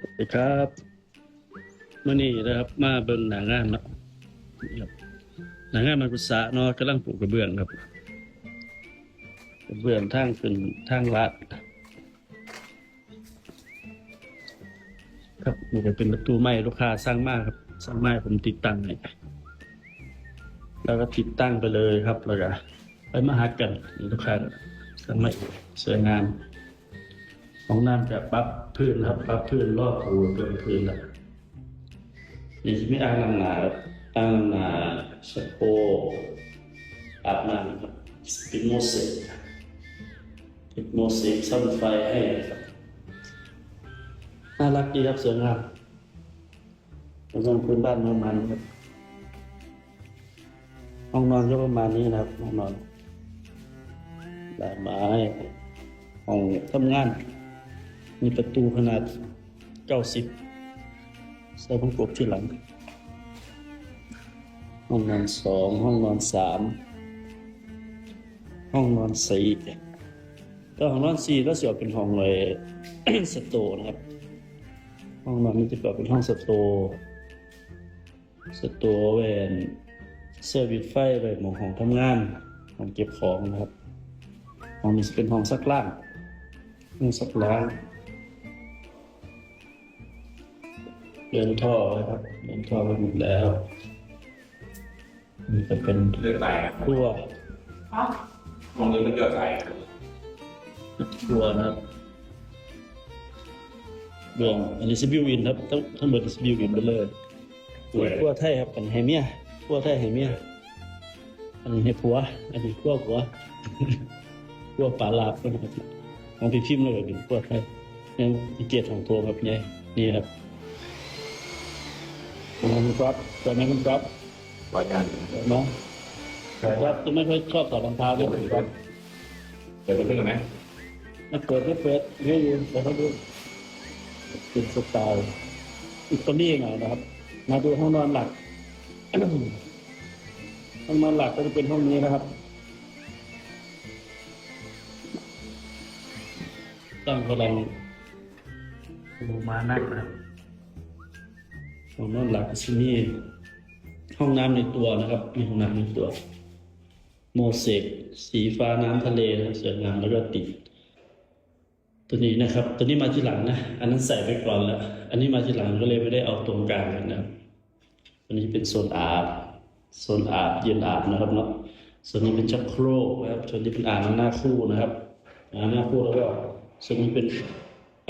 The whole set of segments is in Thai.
สวัสดีครับมื่อนี้นะครับมาเบิ่งหนางานเนาะนี่ครับหนางานมันกุศะเนาะกำลังปลูกกระเบื้องครับกระเบื้องทางขึ้นทางลาดครับนี่ก็เป็นประตูไม้ลูกค้าสร้างมากครับ สร้างไม้ผมติดตั้งให้แล้วก็ติดตั้งไปเลยครับแล้วก็ไปมาหากันมีลูกค้าสร้างไม้สวยงาม ห้องน้ำจะปรับพื้นครับปรับพื้นรอบปูเติมพื้นแล้วนี่จะมีอ่างน้ำหนาอ่างน้ำหนาสโพกอาบน้ำครับติดโมเสกติดโมเสกซ่อมไฟให้ครับน่ารักดีครับสวยงามแล้วก็พื้นบ้านประมาณนี้ครับห้องนอนก็ประมาณนี้นะครับห้องนอนลายไม้ห้องทำงาน มีประตูขนาด 90 ใส่ประกบที่หลัง ห้องนอนสอง ห้องนอนสาม ห้องนอนสี่ก็ห้องนอนสี่ก็เสียเป็นห้องเลยสโตร์นะครับ ห้องนอนนี้จะเปิดเป็นห้องสโตร์สโตร์เวนเซอร์วิสไฟไว้หมองห้องทำงานห้องเก็บของนะครับ ห้องนี้จะเป็นห้องซักล้างห้องซักล้าง เดินท่อไว้ครับเดินท่อไปหมดแล้วนี่จะเป็นเลือกอะไรครับครัวมองนี้มันเลือกอะไรครับครัวนะครับเรื่องอันนี้สบิวอินครับทั้งทั้งหมดสบิวอินไปเลยครัวไทยครับอันนี้ให้เมียครัวไทยให้เมียอันนี้ให้ผัว อันนี้ครัวผัวครัวปลาลาบนะครับของพี่พิมพ์เลยเป็นครัวไทยยังอีเกียรติของตัวครับเนี่ยนี่ครับ คุณครับตอนนี้คุณครับปล่อยกันเนาะแต่ว่าจะไม่ค่อยชอบถอดรองเท้าด้วยครับเดี๋ยวจะเพิ่งไหมมันเปิดไม่เปิดไม่รู้แต่เขาดูเป็นสไตล์อิตาลีไงนะครับ มาดูห้องนอนหลักห้องนอนหลักก็จะเป็นห้องนี้นะครับตั้งกำลังลงมานั่งนะครับ ห้องนอนหลักที่นี่ห้องน้ำในตัวนะครับ มีห้องน้ำในตัว โมเสกสีฟ้าน้ำทะเลนะสวยงามแล้วก็ติด ตัวนี้นะครับ ตัวนี้มาทีหลังนะ อันนั้นใส่ไปก่อนแล้ว อันนี้มาทีหลังก็เลยไม่ได้เอาตรงกลางกันนะครับตัวนี้เป็นโซนอาบโซนอาบเย็นอาบนะครับเนาะส่วนนี้เป็นชักโครกนะครับ ส่วนนี้เป็นอ่างหน้าคู่นะครับอ่างหน้าคู่แล้วก็ส่วนนี้เป็น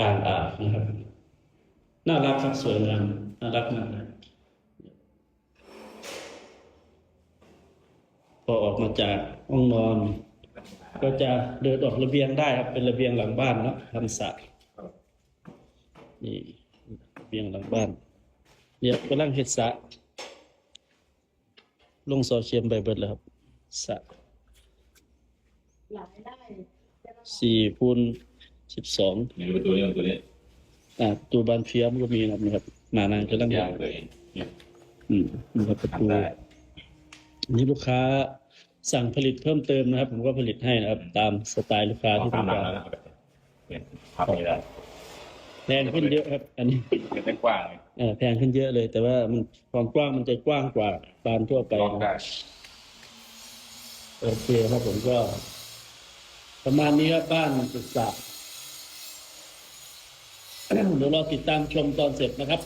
อ่างอาบนะครับ น่ารักครับสวยงาม น่ารักมากนะพอออกมาจากห้องนอน ก็จะเดินออกระเบียงได้ครับ เป็นระเบียงหลังบ้านเนาะทำสระนี่ระเบียงหลังบ้านเนี่ยกำลังเฮ็ดสระลงโซเชียลไปเบิดแล้วครับสระหลายได้สี่คูณสิบสองนี่ดูตัวนี้ตัวนี้อ่าตัวบานเฟียมก็มีนะครับ นะครับหนานางกำลังยางเลยเนี่ยอืมนี่ครับประตูทำได้อันนี้ลูกค้าสั่งผลิตเพิ่มเติมนะครับ ผมก็ผลิตให้นะครับ ตามสไตล์ลูกค้าเอาที่ตามต้องหลักางรแล้วนะครับเนี่ยภาพนี้ได้แพงขึ้นเยอะครับ อันนี้เป็นได้กว้างเลยเออแพงขึ้นเยอะเลย แต่ว่ามันความกว้างมันจะกว้างกว่าบานทั่วไปลองนะได้โอเคครับผมก็ ประมาณนี้ครับบ้านศึกษาเดี๋ยวเราติดตามชมตอนเสร็จนะครับ